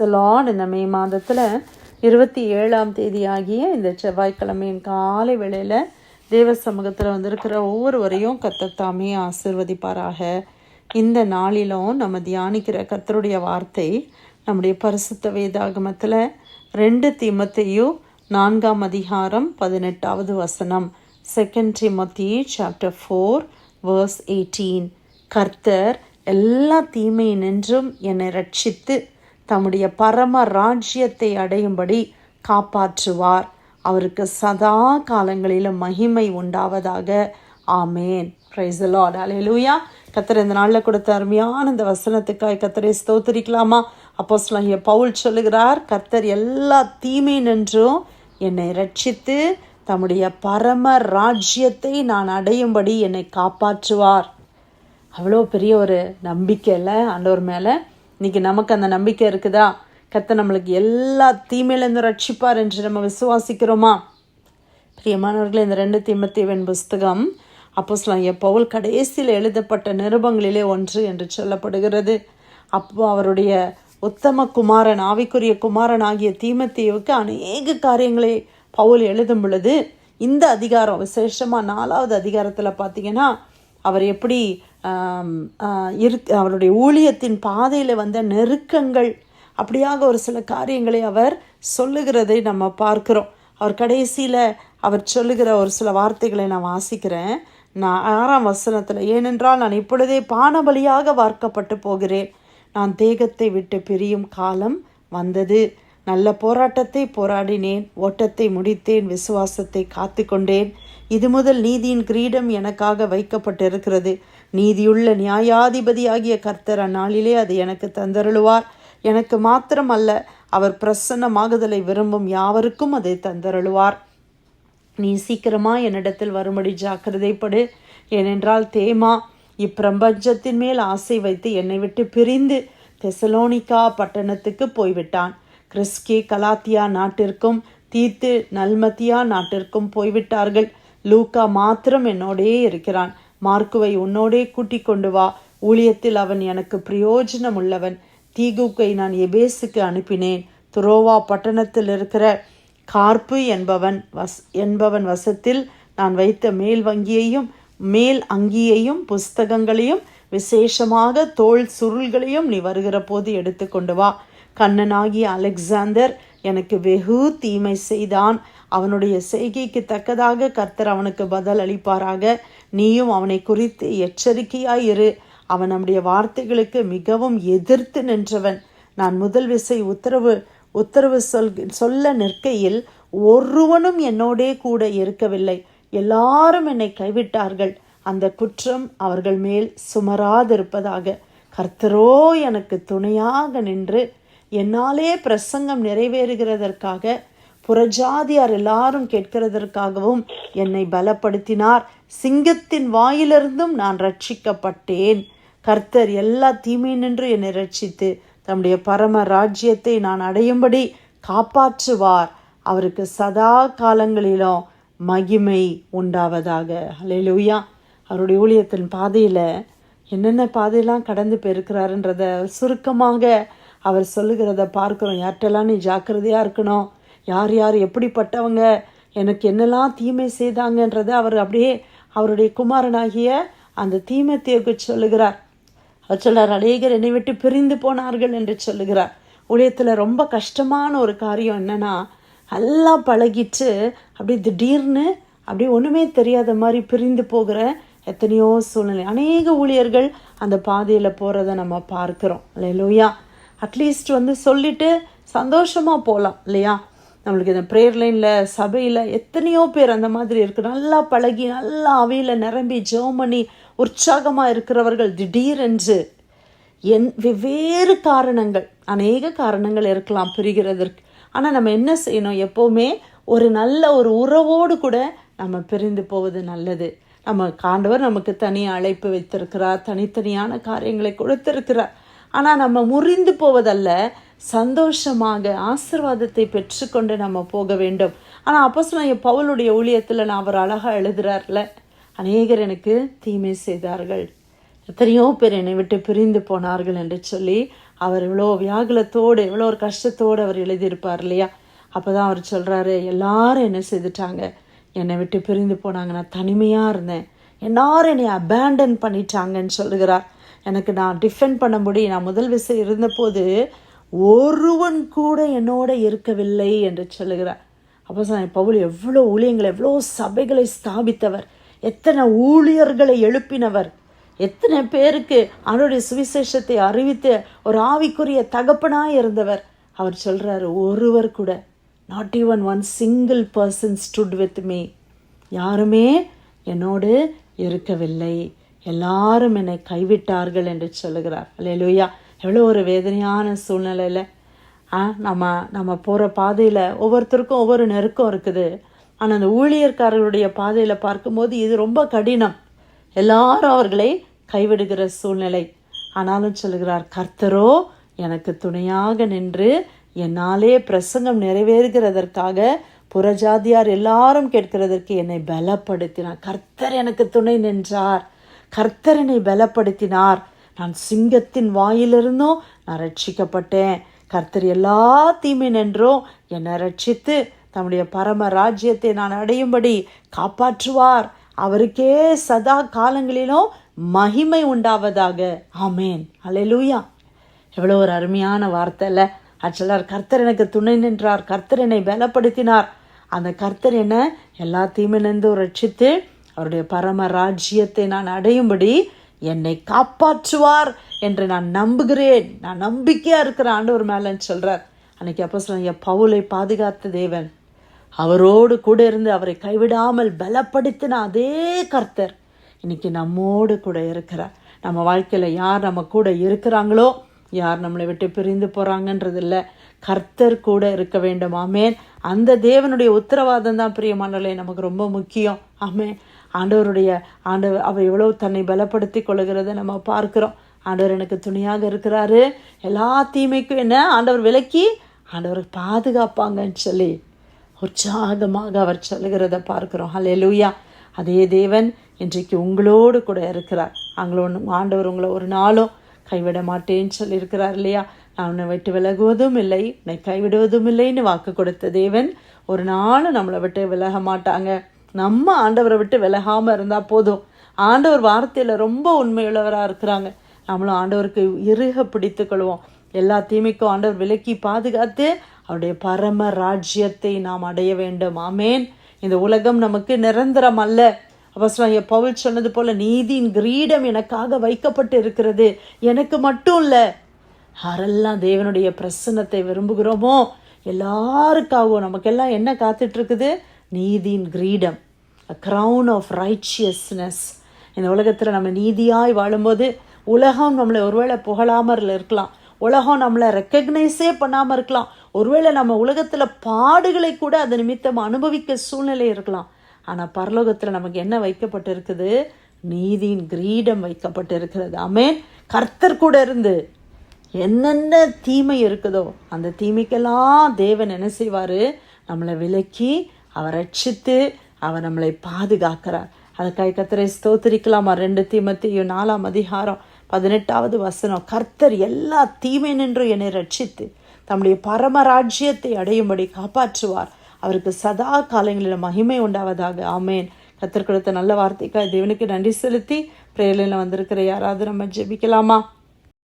Lord இந்த மே மாதத்தில் இருபத்தி ஏழாம் தேதி ஆகிய இந்த செவ்வாய்க்கிழமையின் காலை வேளையில் தேவ சமூகத்தில் வந்திருக்கிற ஒவ்வொருவரையும் கத்தத்தாமே ஆசிர்வதிப்பாராக. இந்த நாளிலும் நம்ம தியானிக்கிற கர்த்தருடைய வார்த்தை நம்முடைய பரிசுத்த வேதாகமத்தில் ரெண்டு தீமத்தையும் நான்காம் அதிகாரம் பதினெட்டாவது வசனம். Second Timothy chapter four verse eighteen கர்த்தர் எல்லா தீமை நின்றும் என்னை ரட்சித்து தம்முடைய பரம ராஜ்யத்தை அடையும்படி காப்பாற்றுவார். அவருக்கு சதா காலங்களிலும் மகிமை உண்டாவதாக. ஆமேன். பிரைஸ் லார்ட் அலையலூயா கத்தர் இந்த நாளில் கொடுத்த அருமையான இந்த வசனத்துக்காய் கத்தரை ஸ்தோத்தரிக்கலாமா? அப்போ பவுல் சொல்லுகிறார் கத்தர் எல்லா தீமை நின்றும் என்னை ரட்சித்து தம்முடைய பரம ராஜ்யத்தை நான் அடையும்படி என்னை காப்பாற்றுவார். அவ்வளோ பெரிய ஒரு நம்பிக்கை இல்லை ஆண்டவர் மேலே இன்னைக்கு நமக்கு அந்த நம்பிக்கை இருக்குதா? கத்த நம்மளுக்கு எல்லா தீமையிலேருந்து ரட்சிப்பார் என்று நம்ம விசுவாசிக்கிறோமா? பிரியமானவர்களே இந்த ரெண்டு தீமத்தேவன் புஸ்தகம் அப்போ பவுல் கடைசியில் எழுதப்பட்ட நிருபங்களிலே ஒன்று என்று சொல்லப்படுகிறது. அப்போ அவருடைய உத்தம குமாரன் ஆவிக்குரிய குமாரன் ஆகிய தீமத்தேவுக்கு அநேக காரியங்களை பவுல் எழுதும் பொழுது இந்த அதிகாரம் விசேஷமாக நாலாவது அதிகாரத்தில் பார்த்தீங்கன்னா அவர் எப்படி இருக்கு அவருடைய ஊழியத்தின் பாதையில் வந்த நெருக்கங்கள் அப்படியாக ஒரு சில காரியங்களை அவர் சொல்லுகிறதை நம்ம பார்க்கிறோம். அவர் கடைசியில் அவர் சொல்லுகிற ஒரு சில வார்த்தைகளை நான் வாசிக்கிறேன். நான் ஆறாம் வசனத்தில் ஏனென்றால் நான் இப்பொழுதே பானபலியாக வார்க்கப்பட்டு போகிறேன். நான் தேகத்தை விட்டு பிரியும் காலம் வந்தது. நல்ல போராட்டத்தை போராடினேன். ஓட்டத்தை முடித்தேன். விசுவாசத்தை காத்து கொண்டேன். இது முதல் நீதியின் கிரீடம் எனக்காக வைக்கப்பட்டிருக்கிறது. நீதியுள்ள நியாயாதிபதியாகிய கர்த்தர் அந்நாளிலே அது எனக்கு தந்தருளுவார். எனக்கு மாத்திரம் அல்ல அவர் பிரசன்னமாகுதலை விரும்பும் யாவருக்கும் அதை தந்தருளுவார். நீ சீக்கிரமா என்னிடத்தில் வரும்படி ஜாக்கிரதைப்படு. ஏனென்றால் தேமா இப்பிரபஞ்சத்தின் மேல் ஆசை வைத்து என்னை விட்டு பிரிந்து தெசலோனிக்கா பட்டணத்துக்கு போய்விட்டான். கிறிஸ்கே கலாத்தியா நாட்டிற்கும் தீர்த்து நல்மத்தியா நாட்டிற்கும் போய்விட்டார்கள். லூக்கா மாத்திரம் என்னோடே இருக்கிறான். மார்க்குவை உன்னோடே கூட்டிக் கொண்டு வா. ஊழியத்தில் அவன் எனக்கு பிரயோஜனம் உள்ளவன் தீகுக்கை நான் எபேஸுக்கு அனுப்பினேன். துரோவா பட்டணத்தில் இருக்கிற கார்ப்பு என்பவன் வஸ் என்பவன் வசத்தில் நான் வைத்த மேல் வங்கியையும் மேல் அங்கியையும் புஸ்தகங்களையும் விசேஷமாக தோல் சுருள்களையும் நீ வருகிற போது எடுத்துக்கொண்டு வா. கண்ணனாகிய அலெக்சாந்தர் எனக்கு வெகு தீமை செய்தான். அவனுடைய செய்கைக்கு தக்கதாக கர்த்தர் அவனுக்கு பதில் அளிப்பாராக. நீயும் அவனை குறித்து எச்சரிக்கையாயிரு. அவன் நம்முடைய வார்த்தைகளுக்கு மிகவும் எதிர்த்து நின்றவன். நான் முதல் விசை உத்தரவு உத்தரவு சொல் சொல்ல நிற்கையில் ஒருவனும் என்னோடே கூட இருக்கவில்லை. எல்லாரும் என்னை கைவிட்டார்கள். அந்த குற்றம் அவர்கள் மேல் சுமராதிருப்பதாக. கர்த்தரோ எனக்கு துணையாக நின்று என்னாலே பிரசங்கம் நிறைவேறுகிறதற்காக புறஜாதியார் எல்லாரும் கேட்கிறதற்காகவும் என்னை பலப்படுத்தினார். சிங்கத்தின் வாயிலிருந்தும் நான் ரட்சிக்கப்பட்டேன். கர்த்தர் எல்லா தீமை நின்று என்னை ரட்சித்து தம்முடைய பரம ராஜ்யத்தை நான் அடையும்படி காப்பாற்றுவார். அவருக்கு சதா காலங்களிலும் மகிமை உண்டாவதாக. அலையிலூயா அவருடைய ஊழியத்தின் பாதையில் என்னென்ன பாதையெல்லாம் கடந்து போயிருக்கிறாருன்றத சுருக்கமாக அவர் சொல்லுகிறத பார்க்குறோம். யார்கிட்டலாம் நீ ஜாக்கிரதையாக இருக்கணும்? யார் யார் எப்படிப்பட்டவங்க? எனக்கு என்னெல்லாம் தீமை செய்தாங்கன்றத அவர் அப்படியே அவருடைய குமாரனாகிய அந்த தீமத்தேவுக்கு சொல்லுகிறார். அவர் சொல்கிறார் அநேகர் என்னை விட்டு பிரிந்து போனார்கள் என்று சொல்லுகிறார். ஊழியத்தில் ரொம்ப கஷ்டமான ஒரு காரியம் என்னன்னா நல்லா பழகிட்டு அப்படி திடீர்னு அப்படி ஒன்றுமே தெரியாத மாதிரி பிரிந்து போகிற எத்தனையோ சூழ்நிலை. அநேக ஊழியர்கள் அந்த பாதையில் போகிறத நம்ம பார்க்குறோம். இல்லையா அட்லீஸ்ட் வந்து சொல்லிட்டு சந்தோஷமாக போகலாம் இல்லையா? நம்மளுக்கு இந்த ப்ரேயர் லைனில் சபையில் எத்தனையோ பேர் அந்த மாதிரி இருக்கு. நல்லா பழகி நல்லா அவையில் நிரம்பி ஜெபம் பண்ணி உற்சாகமாக இருக்கிறவர்கள் திடீரென்று என் வெவ்வேறு காரணங்கள் அநேக காரணங்கள் இருக்கலாம் பிரிகிறதற்கு. ஆனால் நம்ம என்ன செய்யணும்? எப்போவுமே ஒரு நல்ல ஒரு உறவோடு கூட நம்ம பிரிந்து போவது நல்லது. நம்ம காண்டவர் நமக்கு தனி அழைப்பு வைத்திருக்கிறார் தனித்தனியான காரியங்களை கொடுத்திருக்கிறார். ஆனால் நம்ம முறிந்து போவதல்ல. சந்தோஷமாக ஆசிர்வாதத்தை பெற்றுக்கொண்டு நம்ம போக வேண்டும். ஆனால் அப்போ சொன்ன பவுலுடைய ஊழியத்தில் நான் அவர் அழகாக எழுதுறார்ல அநேகர் எனக்கு தீமை செய்தார்கள். எத்தனையோ பேர் என்னை விட்டு பிரிந்து போனார்கள் என்று சொல்லி அவர் இவ்வளோ வியாகுலத்தோடு இவ்வளோ ஒரு கஷ்டத்தோடு அவர் எழுதியிருப்பார் இல்லையா? அப்போ தான் அவர் சொல்கிறாரு எல்லாரும் என்ன செய்துட்டாங்க. என்னை விட்டு பிரிந்து போனாங்க. நான் தனிமையாக இருந்தேன். எல்லாரும் என்னை அபேண்டன் பண்ணிட்டாங்கன்னு சொல்லுகிறார். எனக்கு நான் டிஃபெண்ட் பண்ண முடியும். நான் முதல் விசை இருந்தபோது ஒருவன் கூட என்னோட இருக்கவில்லை என்று சொல்லுகிறார். அப்போ சார் பவுல் எவ்வளோ ஊழியங்களை எவ்வளோ சபைகளை ஸ்தாபித்தவர். எத்தனை ஊழியர்களை எழுப்பினவர். எத்தனை பேருக்கு அவருடைய சுவிசேஷத்தை அறிவித்து ஒரு ஆவிக்குரிய தகப்பனாக இருந்தவர். அவர் சொல்கிறாரு ஒருவர் கூட not even one single person stood with me யாருமே என்னோடு இருக்கவில்லை. எல்லாரும் என்னை கைவிட்டார்கள் என்று சொல்லுகிறார். அல்லையா எவ்வளோ ஒரு வேதனையான சூழ்நிலையில் ஆ நம்ம நம்ம போகிற பாதையில் ஒவ்வொருத்தருக்கும் ஒவ்வொரு நெருக்கம் இருக்குது. ஆனால் அந்த ஊழியர்காரர்களுடைய பாதையில் பார்க்கும்போது இது ரொம்ப கடினம். எல்லாரும் அவர்களை கைவிடுகிற சூழ்நிலை. ஆனாலும் சொல்லுகிறார் கர்த்தரோ எனக்கு துணையாக நின்று என்னாலே பிரசங்கம் நிறைவேறுகிறதற்காக புறஜாதியார் எல்லாரும் கேட்கிறதற்கு என்னை பலப்படுத்தினார். கர்த்தர் எனக்கு துணை நின்றார். கர்த்தரனை பலப்படுத்தினார். நான் சிங்கத்தின் வாயிலிருந்தும் நான் ரட்சிக்கப்பட்டேன் கர்த்தர் எல்லா தீமை நின்றும் என்னை ரட்சித்து தம்முடைய பரம ராஜ்யத்தை நான் அடையும்படி காப்பாற்றுவார். அவருக்கே சதா காலங்களிலும் மகிமை உண்டாவதாக. ஆமேன். அலையலூயா எவ்வளோ ஒரு அருமையான வார்த்தையில் இல்லை. ஆக்சுவலாக கர்த்தர் எனக்கு துணை நின்றார். கர்த்தர் என்னை பலப்படுத்தினார். அந்த கர்த்தர் என்ன எல்லா தீமையிலிருந்தும் ரட்சித்து அவருடைய பரம ராஜ்யத்தை நான் அடையும்படி என்னை காப்பாற்றுவார் என்று நான் நம்புகிறேன். நான் நம்பிக்கையாக இருக்கிற ஆண்டவர் மேலேன்னு சொல்கிறார் அன்னைக்கு அப்போ சொல்ல பவுலை பாதுகாத்த தேவன். அவரோடு கூட இருந்து அவரை கைவிடாமல் பலப்படுத்தின அதே கர்த்தர் இன்னைக்கு நம்மோடு கூட இருக்கிறார். நம்ம வாழ்க்கையில் யார் நம்ம கூட இருக்கிறாங்களோ யார் நம்மளை விட்டு பிரிந்து போகிறாங்கன்றது இல்லை கர்த்தர் கூட இருக்க வேண்டும். ஆமேன். அந்த தேவனுடைய உத்தரவாதம் தான் பிரியமானலே நமக்கு ரொம்ப முக்கியம். ஆமேன். ஆண்டவருடைய ஆண்டவர் அவர் எவ்வளோ தன்னை பலப்படுத்தி கொள்கிறத நம்ம பார்க்குறோம். ஆண்டவர் எனக்கு துணியாக இருக்கிறாரு. எல்லா தீமைக்கும் என்ன? ஆண்டவர் விலக்கி ஆண்டவர் பாதுகாப்பாங்கன்னு சொல்லி உற்சாகமாக அவர் சொல்லுகிறத பார்க்கிறோம். ஹலே லூயா அதே தேவன் இன்றைக்கு உங்களோடு கூட இருக்கிறார். அவங்களோட ஆண்டவர் உங்களை ஒரு நாளும் கைவிட மாட்டேன்னு சொல்லியிருக்கிறார் இல்லையா? நான் உன்னை விட்டு விலகுவதும் இல்லை உன்னை கைவிடுவதும் இல்லைன்னு வாக்கு கொடுத்த தேவன் ஒரு நாளும் நம்மளை விட்டு விலக மாட்டாங்க. நம்ம ஆண்டவரை விட்டு விலகாமல் இருந்தால் போதும். ஆண்டவர் வார்த்தையில் ரொம்ப உண்மையுள்ளவராக இருக்கிறாங்க. நம்மளும் ஆண்டவருக்கு இறுக பிடித்து கொள்வோம். எல்லா தீமைக்கும் ஆண்டவர் விலக்கி பாதுகாத்து அவருடைய பரம ராஜ்யத்தை நாம் அடைய வேண்டும். ஆமேன். இந்த உலகம் நமக்கு நிரந்தரம் அல்ல. அவசரம் பவுல் சொன்னது போல நீதியின் கிரீடம் எனக்காக வைக்கப்பட்டு இருக்கிறது. எனக்கு மட்டும் இல்லை யாரெல்லாம் தேவனுடைய பிரசன்னத்தை விரும்புகிறோமோ எல்லாருக்காகவும் நமக்கெல்லாம் என்ன காத்துட்ருக்குது இருக்குது? நீதியின் கிரீடம் அ க்ரௌன் ஆஃப் ரைச்சியஸ்னஸ் இந்த உலகத்தில் நம்ம நீதியாய் வாழும்போது உலகம் நம்மளை ஒருவேளை புகழாமல் இருக்கலாம். உலகம் நம்மளை ரெக்கக்னைஸே பண்ணாமல் இருக்கலாம். ஒருவேளை நம்ம உலகத்தில் பாடுகளை கூட அது நிமித்தம் அனுபவிக்க சூழ்நிலை இருக்கலாம். ஆனால் பரலோகத்தில் நமக்கு என்ன வைக்கப்பட்டு இருக்குது நீதியின் கிரீடம் வைக்கப்பட்டு இருக்கிறது ஆமேன். கர்த்தர் கூட இருந்து என்னென்ன தீமை இருக்குதோ அந்த தீமைக்கெல்லாம் தேவன் என்ன செய்வார்? நம்மளை விலக்கி அவர் ரட்சித்து அவர் நம்மளை பாதுகாக்கிறார். அதுக்காக கத்தரை ஸ்தோத்திரிக்கலாமா? ரெண்டு தீமத்தையும் நாலாம் அதிகாரம் பதினெட்டாவது வசனம். கர்த்தர் எல்லா தீமை நின்று என்னை ரட்சித்து தம்முடைய பரமராஜ்யத்தை அடையும்படி காப்பாற்றுவார். அவருக்கு சதா காலங்களில் மகிமை உண்டாவதாக. ஆமேன். கத்தர் கொடுத்த நல்ல வார்த்தைக்காக தேவனுக்கு நன்றி செலுத்தி பிரேலில் வந்திருக்கிற யாராவது நம்ம ஜெபிக்கலாமா?